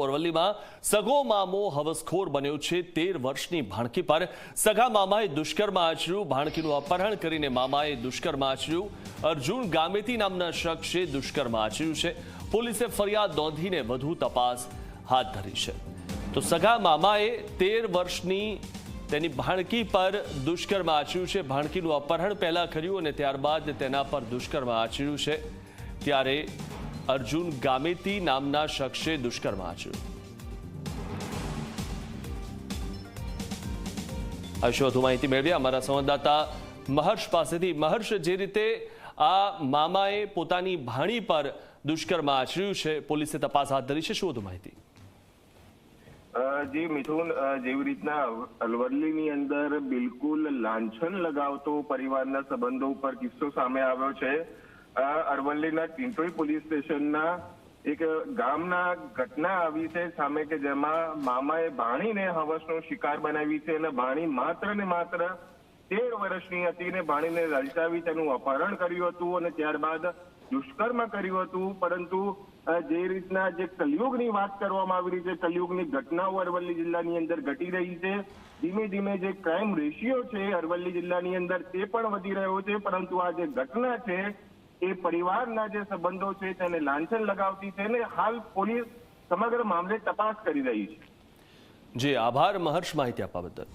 અરવલ્લીમાં સગો મામો હવસખોર બન્યો છે. તેર વર્ષની ભાણકી પર સગા મામાએ દુષ્કર્મ આચર્યું. ભાણકીનું અપહરણ કરીને મામાએ દુષ્કર્મ આચર્યું. અર્જુન ગામેતી નામના શખ્સે દુષ્કર્મ આચર્યું છે. પોલીસે ફરિયાદ નોંધીને વધુ તપાસ હાથ ધરી છે. તો સગા મામાએ તેર વર્ષની તેની ભાણકી પર દુષ્કર્મ આચર્યું છે. ભાણકીનું અપહરણ પહેલા કર્યું અને ત્યારબાદ તેના પર દુષ્કર્મ આચર્યું છે. ત્યારે અર્જુન ગામેતી નામના શખ્સે દુષ્કર્મ આચર્યું. આ વધુ માહિતી મેળવી અમારા સંવાદદાતા મહર્ષ પાસેથી. મહર્ષ, જે રીતે આ મામાએ પોતાની ભાણી પર દુષ્કર્મ આચર્યું છે, પોલીસે તપાસ હાથ ધરી છે, શું વધુ માહિતી? જી મિથુન જેવી રીતના અરવલ્લીની અંદર બિલકુલ લાંછન લગાવતો પરિવારના સંબંધો ઉપર કિસ્સો સામે આવ્યો છે. અરવલ્લીના ટિન્ટોઈ પોલીસ સ્ટેશનના એક ગામના ઘટના આવી છે સામે કે જેમાં મામાએ ભાણીને હવસનો શિકાર બનાવી છે અને ભાણી માત્ર ને માત્ર તેર વર્ષની હતી અને ભાણીને લલચાવી તેનું અપહરણ કર્યું હતું અને ત્યારબાદ દુષ્કર્મ કર્યું હતું. પરંતુ જે રીતના જે કલયુગની વાત કરવામાં આવી રહી છે, કલયુગની ઘટનાઓ અરવલ્લી જિલ્લાની અંદર ઘટી રહી છે. ધીમે ધીમે જે ક્રાઇમ રેશિયો છે અરવલ્લી જિલ્લાની અંદર તે પણ વધી રહ્યો છે. પરંતુ આ જે ઘટના છે એ પરિવારના જે સંબંધો છે તેને લાંછન લગાવતી છે ને હાલ પોલીસ સમગ્ર મામલે તપાસ કરી રહી છે. જે, આભાર. મહર્ષ માહિતી આપવા બદલ.